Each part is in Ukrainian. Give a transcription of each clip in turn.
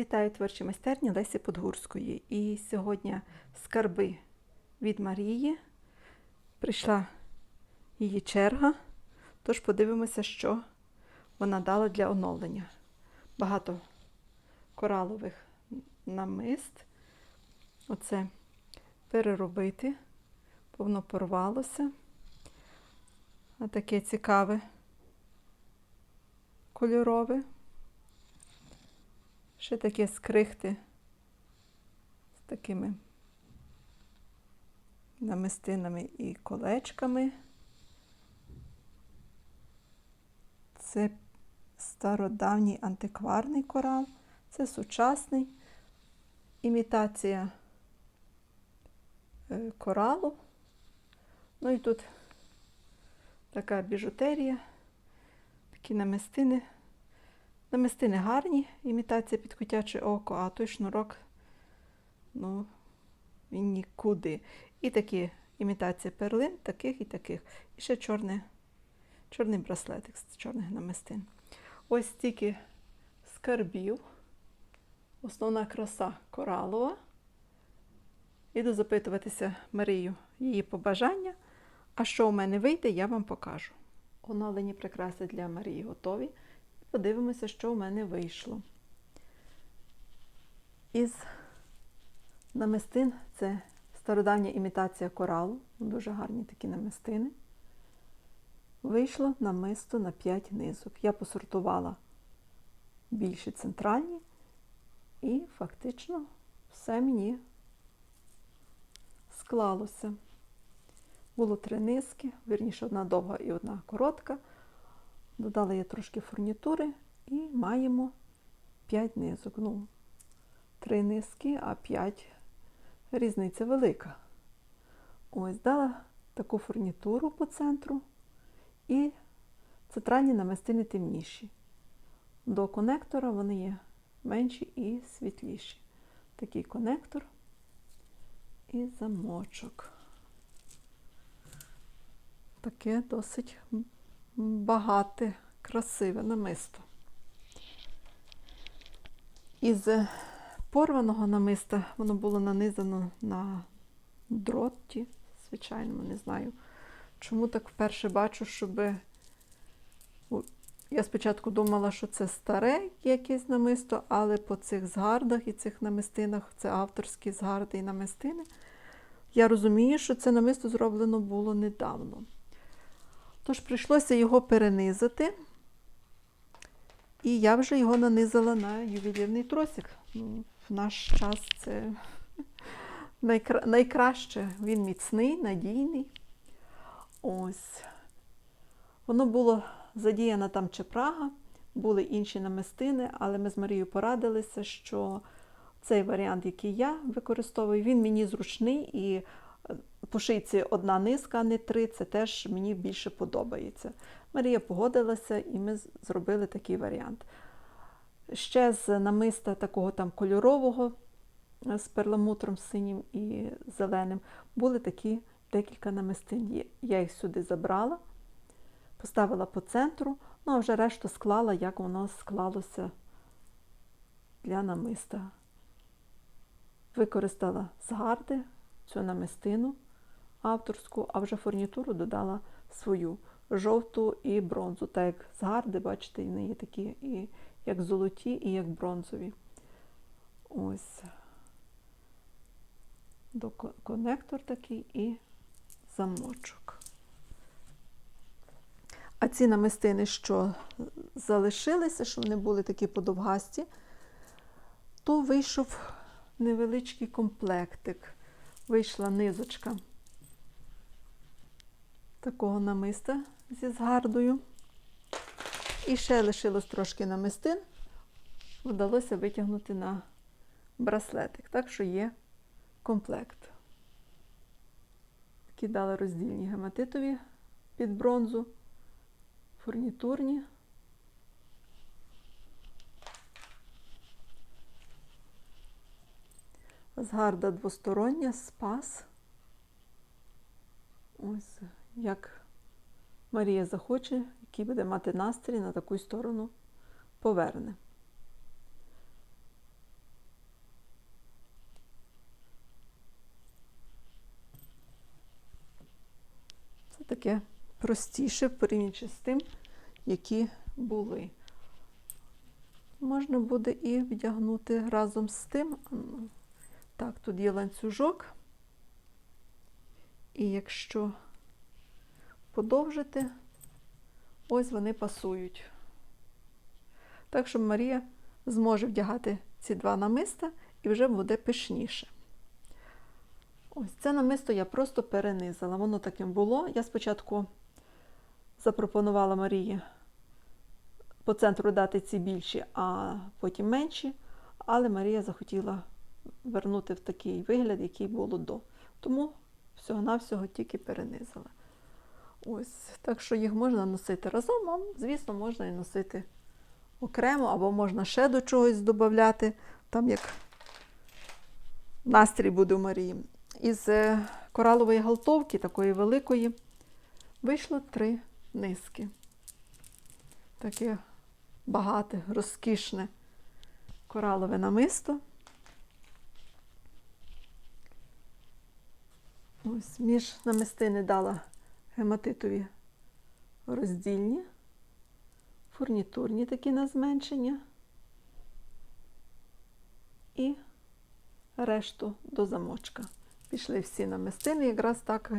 Вітаю творчі майстерні Лесі Подгурської. І сьогодні скарби від Марії. Прийшла її черга, тож подивимося, що вона дала для оновлення. Багато коралових намист. Оце переробити, бо воно порвалося. А таке цікаве кольорове. Ще таке скрихти з такими намистинами і колечками. Це стародавній антикварний корал, це сучасний імітація е, коралу. Ну і тут така біжутерія, такі намистини. Намистини гарні, імітація під котяче око, а той шнурок, ну, він нікуди. І такі імітація перлин, таких і таких. І ще чорне, чорний браслетик з чорних намистин. Ось стільки скарбів. Основна краса коралова. Іду запитуватися Марію її побажання. А що у мене вийде, я вам покажу. Оновлені прикраси для Марії готові. Подивимося, що в мене вийшло. Із намистин це стародавня імітація коралу, дуже гарні такі намистини. Вийшло намисто на 5 низок. Я посортувала більші центральні, і фактично все мені склалося. Було три низки, вірніше, одна довга і одна коротка. Додала я трошки фурнітури і маємо 5 низок. Ну, 3 низки, а 5 різниця велика. Ось дала таку фурнітуру по центру і центральні намистини темніші. До конектора вони є менші і світліші. Такий конектор і замочок. Таке досить багате, красиве намисто. Із порваного намиста воно було нанизано на дротті, звичайному, не знаю. Чому так вперше бачу, щоб. Я спочатку думала, що це старе якесь намисто, але по цих згардах і цих намистинах, це авторські згарди і намистини, я розумію, що це намисто зроблено було недавно. Тож прийшлося його перенизати, і я вже його нанизала на ювелірний тросик. Ну, В наш час це найкра... найкраще. Він міцний, надійний. Ось. Воно було задіяна там чепрага, були інші намистини, але ми з Марією порадилися, що цей варіант, який я використовую, він мені зручний і по шийці одна низка, а не три, це теж мені більше подобається. Марія погодилася, і ми зробили такий варіант. Ще з намиста такого там кольорового, з перламутром синім і зеленим, були такі декілька намистин. Я їх сюди забрала, поставила по центру, ну а вже решту склала, як воно склалося для намиста. Використала згарди, цю намистину авторську, а вже фурнітуру додала свою жовту і бронзу. Так як згарди, бачите, вони є такі і як золоті, і як бронзові. Ось до конектор такий і замочок. А ці намистини, що залишилися, що вони були такі подовгасті, то вийшов невеличкий комплектик. Вийшла низочка такого намиста зі згардою. І ще лишилось трошки намистин, вдалося витягнути на браслетик. Так що є комплект. Такі роздільні гематитові під бронзу, фурнітурні. Згарда двостороння, спас. Ось як Марія захоче, який буде мати настрій на таку сторону поверне. Це таке простіше порівнюючи з тим, які були. Можна буде і вдягнути разом з тим. Так, тут є ланцюжок, і якщо подовжити, ось вони пасують. Так що Марія зможе вдягати ці два намиста і вже буде пишніше. Ось це намисто я просто перенизала. Воно таким було. Я спочатку запропонувала Марії по центру дати ці більші, а потім менші. Але Марія захотіла вернути в такий вигляд, який було до. Тому всього-навсього тільки перенизала. Ось, так що їх можна носити разом, а звісно, можна і носити окремо, або можна ще до чогось додати, там як настрій буде у Марії. Із е, коралової галтовки, такої великої, вийшло три низки. Таке багате, розкішне коралове намисто. Ось між намистини дала гематитові роздільні, фурнітурні такі на зменшення. І решту до замочка. Пішли всі намистини, якраз так,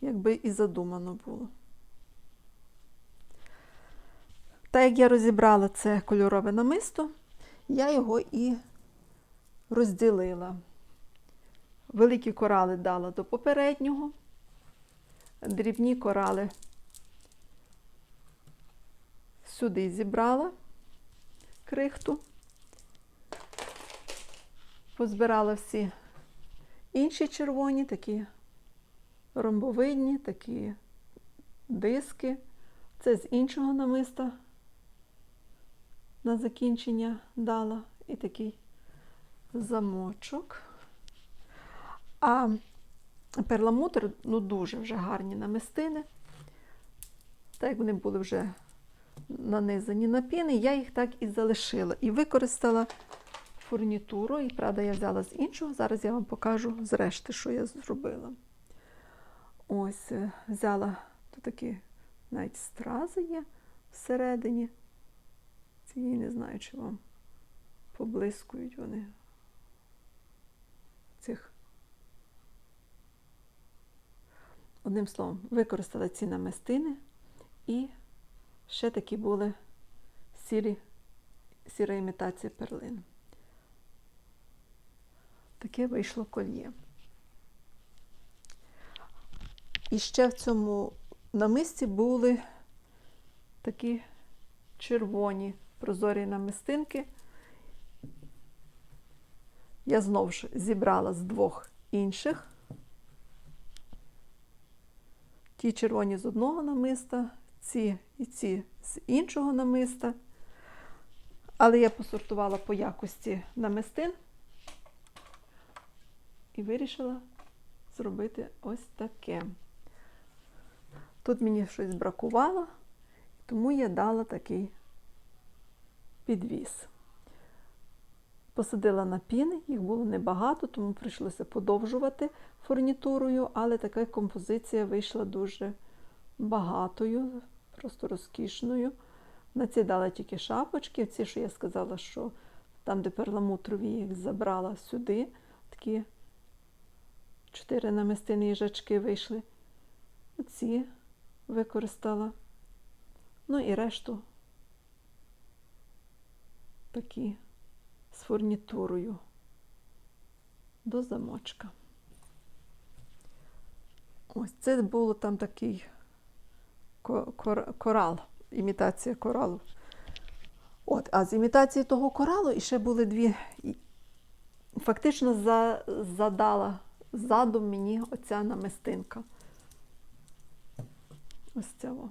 якби і задумано було. Так як я розібрала це кольорове намисто, я його і розділила. Великі корали дала до попереднього, дрібні корали сюди зібрала крихту, позбирала всі інші червоні, такі ромбовидні, такі диски. Це з іншого намиста на закінчення дала і такий замочок. А перламутр ну, дуже вже гарні намистини. Так як вони були вже нанизані на піни, я їх так і залишила. І використала фурнітуру. І, правда, я взяла з іншого. Зараз я вам покажу зрешти, що я зробила. Ось, е, взяла тут такі навіть стрази є всередині. Цієї не знаю, чи вам поблискують вони цих. Одним словом, використала ці намистини і ще такі були сірі, сіра імітація перлин. Таке вийшло кольє. І ще в цьому намисті були такі червоні прозорі намистинки. Я знову ж зібрала з двох інших. Ті червоні з одного намиста, ці і ці з іншого намиста. Але я посортувала по якості намистин і вирішила зробити ось таке. Тут мені щось бракувало, тому я дала такий підвіз. Посадила на піни, їх було небагато, тому прийшлося подовжувати фурнітурою, але така композиція вийшла дуже багатою, просто розкішною. На ці дала тільки шапочки. Ці, що я сказала, що там, де перламутрові, їх забрала сюди. Такі чотири намистини їжачки вийшли. Оці використала. Ну і решту такі з фурнітурою до замочка. Ось це було там такий корал, імітація коралу. От, А з імітації того коралу і ще були дві. Фактично за, задала задум мені оця намистинка. Ось цього.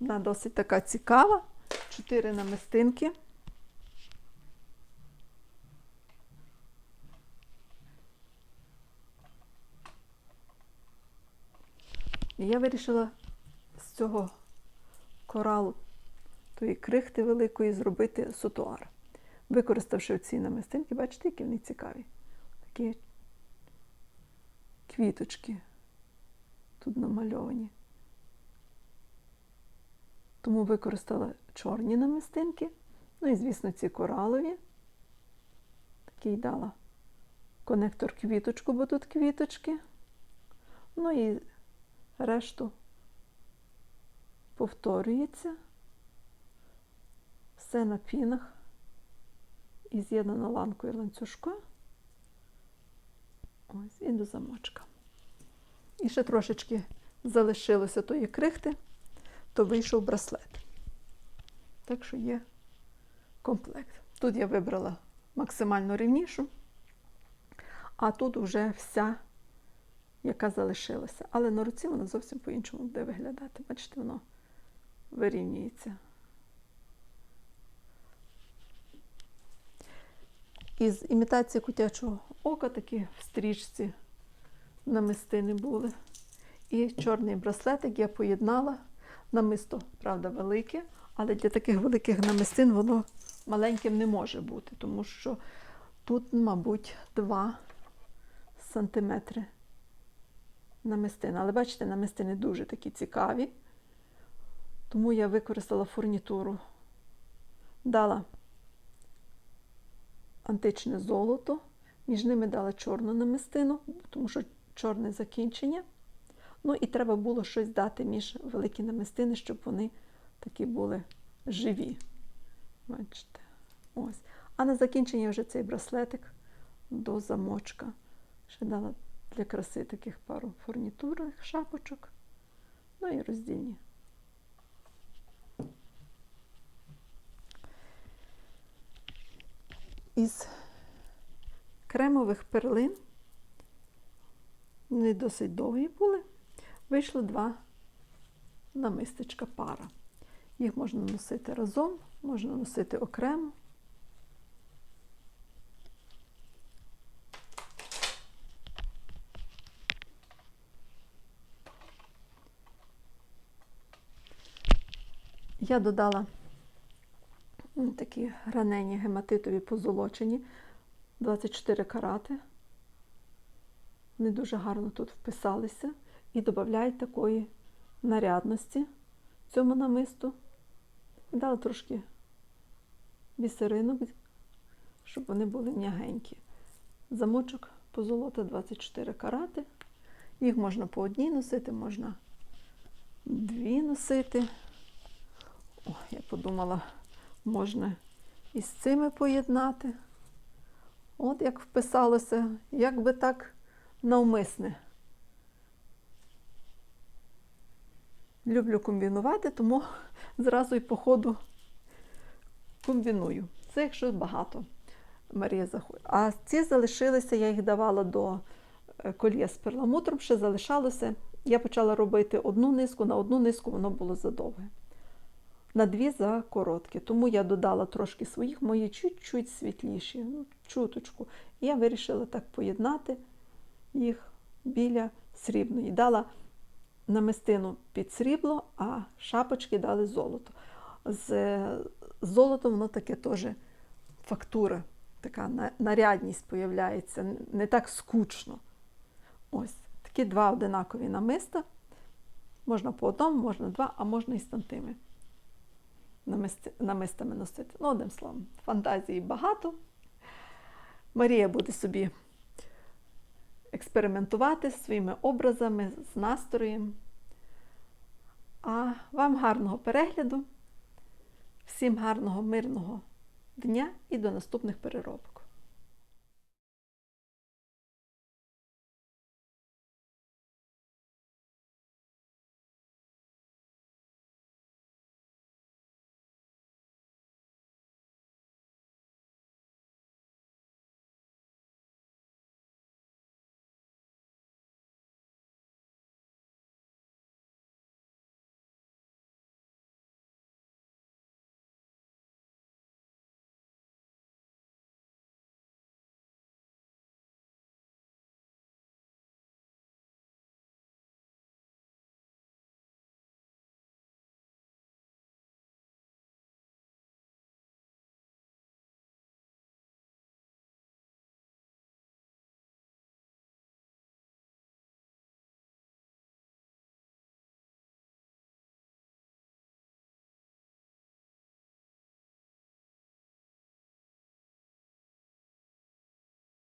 Вона досить така цікава. Чотири намистинки. Я вирішила з цього коралу, тої крихти великої, зробити сутуар. Використавши ці намистинки, бачите, які вони цікаві. Такі квіточки тут намальовані. Тому використала чорні намистинки. Ну і, звісно, ці коралові. Такий дала конектор квіточку, бо тут квіточки. Ну і решту повторюється. Все на пінах і з'єднано ланкою ланцюжка. Ось, і до замочка. І ще трошечки залишилося тої крихти, то вийшов браслет. Так що є комплект. Тут я вибрала максимально рівнішу, а тут вже вся, яка залишилася. Але на руці вона зовсім по-іншому буде виглядати. Бачите, воно вирівнюється. Із імітації котячого ока такі в стрічці намистини були. І чорний браслетик я поєднала. Намисто, правда, велике, але для таких великих намистин воно маленьким не може бути, тому що тут, мабуть, 2 сантиметри намистин. Але бачите, намистини дуже такі цікаві. Тому я використала фурнітуру, дала античне золото, між ними дала чорну намистину, тому що чорне закінчення. Ну і треба було щось дати між великі намистини, щоб вони такі були живі. Бачите, ось. А на закінчення вже цей браслетик до замочка. Ще дала для краси таких пару фурнітурних шапочок. Ну і роздільні. Із кремових перлин, вони досить довгі були, вийшло два намистечка пара. Їх можна носити разом, можна носити окремо. Я додала такі гранені гематитові позолочені 24 карати. Вони дуже гарно тут вписалися і додають такої нарядності цьому намисту. Дала трошки бісеринок, щоб вони були м'ягенькі. Замочок позолота 24 карати. Їх можна по одній носити, можна дві носити. О, я подумала, можна і з цими поєднати. От як вписалося, як би так навмисне. Люблю комбінувати, тому зразу і по ходу комбіную. Це якщо багато Марія заходить. А ці залишилися, я їх давала до е, колія з перламутром, ще залишалося. Я почала робити одну низку, на одну низку воно було задовге. На дві за короткі. Тому я додала трошки своїх, мої чуть-чуть світліші, ну, чуточку. І я вирішила так поєднати їх біля срібної. Дала намистину під срібло, а шапочки дали золото. З золотом воно таке теж фактура, така нарядність появляється, не так скучно. Ось такі два одинакові намиста. Можна по одному, можна два, а можна і з тантими намисти- намистами носити. Ну, одним словом, фантазії багато. Марія буде собі експериментувати зі своїми образами, з настроєм. А вам гарного перегляду, всім гарного, мирного дня і до наступних переробок.